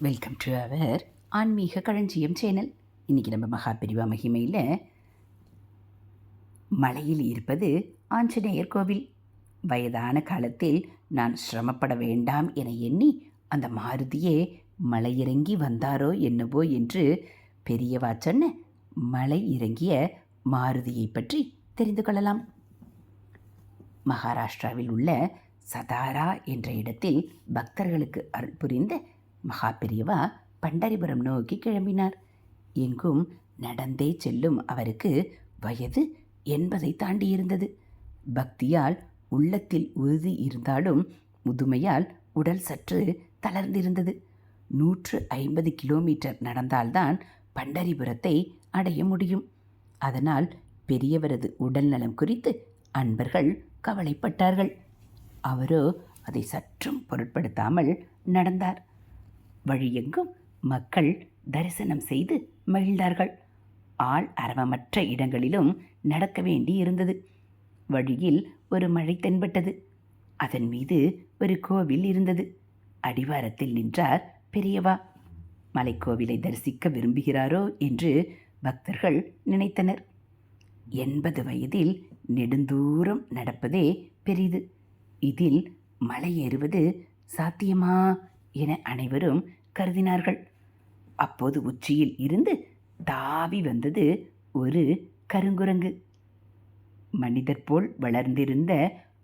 Welcome to our ஆன்மீக களஞ்சியம் channel இன்றைக்கி நம்ம மகாபிரிவா மகிமையில் மலையில் இருப்பது ஆஞ்சநேயர் கோவில். வயதான காலத்தில் நான் சிரமப்பட வேண்டாம் என எண்ணி அந்த மாருதியே மலையிறங்கி வந்தாரோ என்னவோ என்று பெரியவா சொன்ன மலை இறங்கிய மாருதியை பற்றி தெரிந்து கொள்ளலாம். மகாராஷ்டிராவில் உள்ள சதாரா என்ற இடத்தில் பக்தர்களுக்கு அருள் புரிந்த மகா பெரியவா பண்டரிபுரம் நோக்கி கிளம்பினார். எங்கும் நடந்தே செல்லும் அவருக்கு வயது எண்பதை தாண்டியிருந்தது. பக்தியால் உள்ளத்தில் உறுதி இருந்தாலும் முதுமையால் உடல் சற்று தளர்ந்திருந்தது. நூற்று ஐம்பது கிலோமீட்டர் நடந்தால்தான் பண்டரிபுரத்தை அடைய முடியும். அதனால் பெரியவரது உடல்நலம் குறித்து அன்பர்கள் கவலைப்பட்டார்கள். அவரோ அதை சற்றும் பொருட்படுத்தாமல் நடந்தார். வழியெங்கும் மக்கள் தரிசனம் செய்து மகிழ்ந்தார்கள். ஆள் அரவமற்ற இடங்களிலும் நடக்க வேண்டி இருந்தது வழியில் ஒரு மழை தென்பட்டது. அதன் மீது ஒரு கோவில் இருந்தது. அடிவாரத்தில் நின்றார் பெரியவா. மலைக்கோவிலை தரிசிக்க விரும்புகிறாரோ என்று பக்தர்கள் நினைத்தனர். எண்பது வயதில் நெடுந்தூரம் நடப்பதே பெரிது. இதில் மலை ஏறுவது சாத்தியமா என அனைவரும் கருதினார்கள். அப்போது உச்சியில் இருந்து தாவி வந்தது ஒரு கருங்குரங்கு. மனிதர் போல் வளர்ந்திருந்த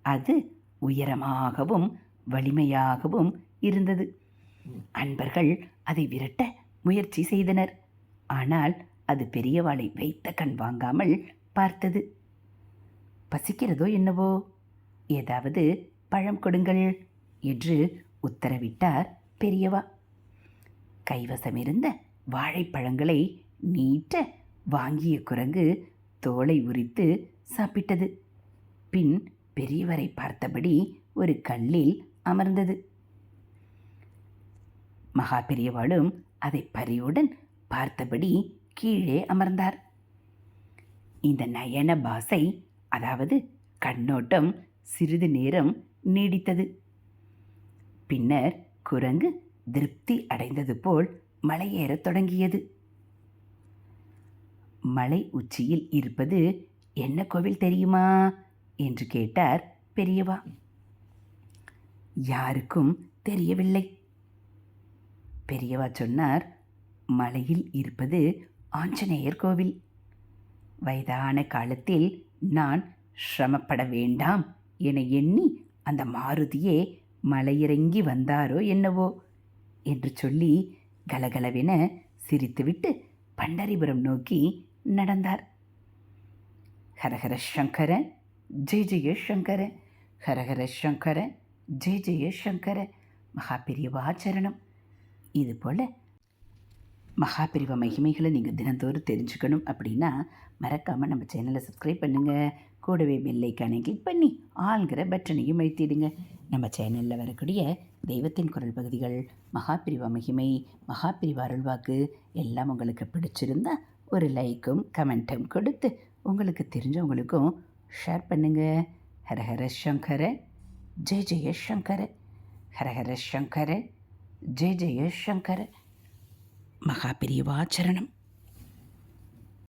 அது உயரமாகவும் வலிமையாகவும் இருந்தது. அன்பர்கள் அதை விரட்ட முயற்சி செய்தனர். ஆனால் அது பெரியவாளை வைத்த கண் வாங்காமல் பார்த்தது. பசிக்கிறதோ என்னவோ? ஏதாவது பழம் கொடுங்கள் என்று உத்தரவிட்டார் பெரியவா கைவசமிருந்த வாழைப்பழங்களை நீட்ட வாங்கிய குரங்கு தோலை உரித்து சாப்பிட்டது. பின் பெரியவரை பார்த்தபடி ஒரு கல்லில் அமர்ந்தது. மகா பெரியவாளும் அதை பரியுடன் பார்த்தபடி கீழே அமர்ந்தார். இந்த நயன பாசை அதாவது கண்ணோட்டம் சிறிது நேரம் நீடித்தது. பின்னர் குரங்கு திருப்தி அடைந்தது போல் மலையேறத் தொடங்கியது. மலை உச்சியில் இருப்பது என்ன கோவில் தெரியுமா என்று கேட்டார் பெரியவா. யாருக்கும் தெரியவில்லை பெரியவா சொன்னார். மலையில் இருப்பது ஆஞ்சநேயர் கோவில். வயதான காலத்தில் நான் சிரமப்பட வேண்டாம் என எண்ணி அந்த மாருதியே மலையிறங்கி வந்தாரோ என்னவோ? என்று சொல்லி கலகலவென சிரித்துவிட்டு பண்டரிபுரம் நோக்கி நடந்தார். ஹரஹர சங்கர ஜெய ஜெய சங்கர ஹரஹர சங்கர ஜெய ஜெய சங்கர மகாபிரிவாச்சரணம் இது போல் மகாபிரிவ மகிமைகளை நீங்கள் தினந்தோறும் தெரிஞ்சுக்கணும் அப்படின்னா மறக்காமல் நம்ம சேனலை சப்ஸ்கிரைப் பண்ணுங்கள் கூடவே பெல்லைக்கானை கிளிக் பண்ணி ஆள்கிற பட்டனையும் அழுத்திடுங்க. நம்ம சேனலில் வரக்கூடிய தெய்வத்தின் குரல் பகுதிகள் மகாபிரிவா மகிமை மகாபிரிவா அருள்வாக்கு எல்லாம் உங்களுக்கு பிடிச்சிருந்தா ஒரு லைக்கும் கமெண்ட்டும் கொடுத்து உங்களுக்கு தெரிஞ்சவங்களுக்கும் ஷேர் பண்ணுங்கள் ஹரஹர சங்கர ஜெய ஜெய சங்கர ஹரஹர சங்கர ஜெய ஜெய சங்கர. மகாபிரிவாச்சரணம்